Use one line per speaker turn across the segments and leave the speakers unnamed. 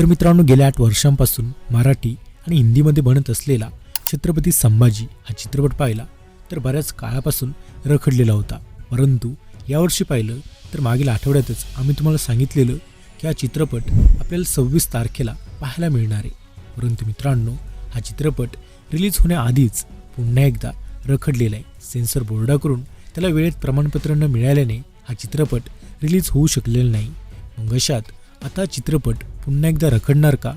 तर मित्रांनो गेल्या आठ वर्षांपासून मराठी आणि हिंदीमध्ये बनत असलेला छत्रपती संभाजी हा चित्रपट पाहिला तर बऱ्याच काळापासून रखडलेला होता. परंतु यावर्षी पाहिलं तर मागील आठवड्यातच आम्ही तुम्हाला सांगितलेलं की हा चित्रपट आपल्याला सव्वीस तारखेला पाहायला मिळणार आहे. परंतु मित्रांनो हा चित्रपट रिलीज होण्याआधीच पुन्हा एकदा रखडलेला आहे. सेन्सर बोर्डाकडून त्याला वेळेत प्रमाणपत्र न मिळाल्याने हा चित्रपट रिलीज होऊ शकलेला नाही. मग अशात आता चित्रपट पुन्हा एकदा रखडणार का?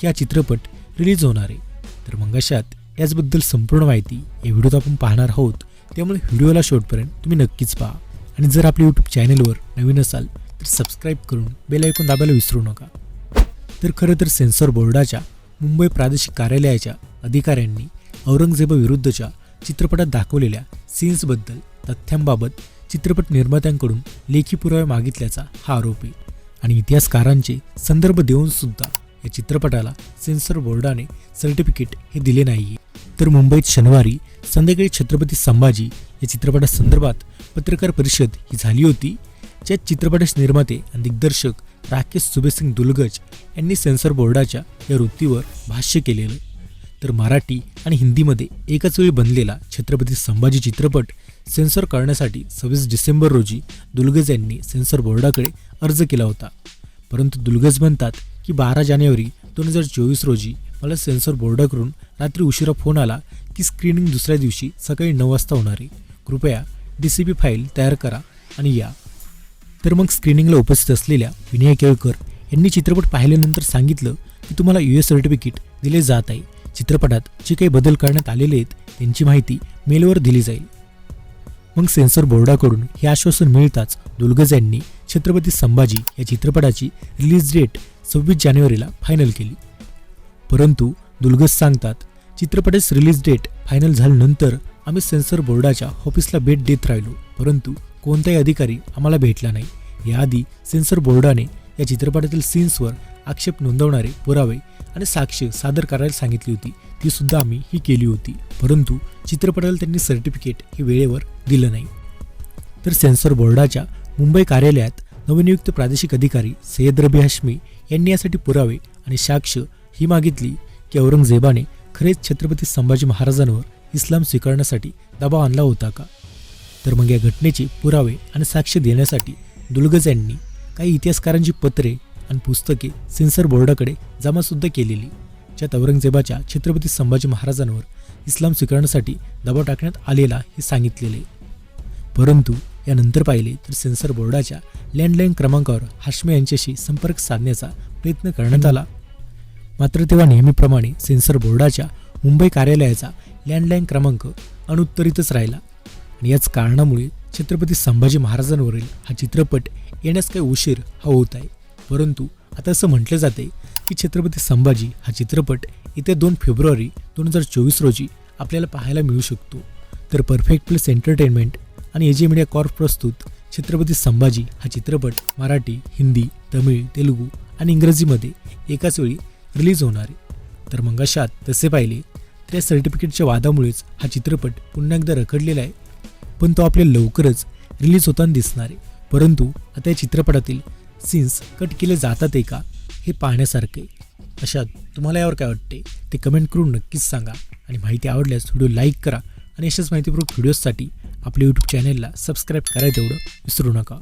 की हा चित्रपट रिलीज होणार आहे? तर मग अशात याचबद्दल संपूर्ण माहिती या व्हिडिओत आपण पाहणार आहोत. त्यामुळे व्हिडिओला शेवटपर्यंत तुम्ही नक्कीच पहा. आणि जर आपल्या यूट्यूब चॅनलवर नवीन असाल तर सबस्क्राईब करून बेल ऐकून दाबायला विसरू नका. तर खरं तर सेन्सॉर बोर्डाच्या मुंबई प्रादेशिक कार्यालयाच्या अधिकाऱ्यांनी औरंगजेबाविरुद्धच्या चित्रपटात दाखवलेल्या सीन्सबद्दल तथ्यांबाबत चित्रपट निर्मात्यांकडून लेखी पुरावे मागितल्याचा हा आरोप. आहे आणि इतिहासकारांचे संदर्भ देऊन सुद्धा या चित्रपटाला सेन्सर बोर्डाने सर्टिफिकेट हे दिले नाही तर मुंबईत शनिवारी संध्याकाळी छत्रपती संभाजी या चित्रपटासंदर्भात पत्रकार परिषद ही झाली होती ज्यात चित्रपटाचे निर्माते आणि दिग्दर्शक राकेश सुबेसिंग दुलगज यांनी सेन्सर बोर्डाच्या या वृत्तीवर भाष्य केलेलं. तर मराठी आणि हिंदीमध्ये एकाच वेळी बनलेला छत्रपती संभाजी चित्रपट सेन्सॉर करण्यासाठी सव्वीस डिसेंबर रोजी दुलगज यांनी सेन्सॉर बोर्डाकडे अर्ज केला होता. परंतु दुलगज म्हणतात की बारा जानेवारी दोन हजार चोवीस रोजी मला सेन्सॉर बोर्डाकडून रात्री उशिरा फोन आला की स्क्रीनिंग दुसऱ्या दिवशी सकाळी नऊ वाजता होणार आहे. कृपया डी सी पी फाईल तयार करा आणि या. तर मग स्क्रीनिंगला उपस्थित असलेल्या विनय केळकर यांनी चित्रपट पाहिल्यानंतर सांगितलं की तुम्हाला यू एस सर्टिफिकेट दिले जात आहे. चित्रपटात जे काही बदल करण्यात आलेले आहेत त्यांची माहिती मेलवर दिली जाईल. मग सेन्सर बोर्डाकडून हे आश्वासन मिळताच दुलगज यांनी छत्रपती संभाजी या चित्रपटाची रिलीज डेट सव्वीस जानेवारीला फायनल केली. परंतु दुलगज सांगतात चित्रपटाची रिलीज डेट फायनल झाल्यानंतर आम्ही सेन्सर बोर्डाच्या ऑफिसला भेट देत राहिलो. परंतु कोणताही अधिकारी आम्हाला भेटला नाही. याआधी सेन्सर बोर्डाने या चित्रपटातील सीन्सवर आक्षेप नोंदवणारे पुरावे आणि साक्ष सादर करायला सांगितली होती. ती सुद्धा आम्ही ही केली होती. परंतु चित्रपटाला त्यांनी सर्टिफिकेट हे वेळेवर दिलं नाही. तर सेन्सॉर बोर्डाच्या मुंबई कार्यालयात नवनियुक्त प्रादेशिक अधिकारी सय्यद रबी हाश्मी यांनी यासाठी पुरावे आणि साक्ष ही मागितली की औरंगजेबाने खरेच छत्रपती संभाजी महाराजांवर इस्लाम स्वीकारण्यासाठी दबाव आणला होता का? तर मग या घटनेचे पुरावे आणि साक्ष देण्यासाठी दुलगज यांनी काही इतिहासकारांची पत्रे आणि पुस्तके सेन्सर बोर्डाकडे जमासुद्धा केलेली. ज्यात औरंगजेबाच्या छत्रपती संभाजी महाराजांवर इस्लाम स्वीकारण्यासाठी दबाव टाकण्यात आलेला हे सांगितलेले. परंतु यानंतर पाहिले तर सेन्सर बोर्डाच्या लँडलाईन क्रमांकावर हाशमे यांच्याशी संपर्क साधण्याचा प्रयत्न करण्यात आला. मात्र तेव्हा नेहमीप्रमाणे सेन्सर बोर्डाच्या मुंबई कार्यालयाचा लँडलाईन क्रमांक अनुत्तरितच राहिला आणि याच कारणामुळे छत्रपती संभाजी महाराजांवरील हा चित्रपट येण्यास काही उशीर हा होत आहे. परंतु आता असं म्हटलं जाते की छत्रपती संभाजी हा चित्रपट येत्या दोन फेब्रुवारी दोन हजार चोवीस रोजी आपल्याला पाहायला मिळू शकतो. तर परफेक्ट प्लस एंटरटेनमेंट आणि एजी मीडिया कॉर्प प्रस्तुत छत्रपती संभाजी हा चित्रपट मराठी हिंदी तमिळ तेलुगू आणि इंग्रजीमध्ये एकाच वेळी रिलीज होणार आहे. तर मग अशात तसे पाहिले तर या सर्टिफिकेटच्या वादामुळेच हा चित्रपट पुन्हा एकदा रखडलेला आहे. पण तो आपल्या लवकरच रिलीज होताना दिसणार आहे. परंतु आता या चित्रपटातील सीन्स कट केले जातात आहे का हे पाहण्यासारखं आहे. अशात तुम्हाला यावर काय वाटते ते कमेंट करून नक्कीच सांगा. आणि माहिती आवडल्यास व्हिडिओ लाईक करा. आणि अशाच माहितीपूर्वक व्हिडिओजसाठी आपल्या यूट्यूब चॅनेलला सबस्क्राईब करायला तेवढं विसरू नका.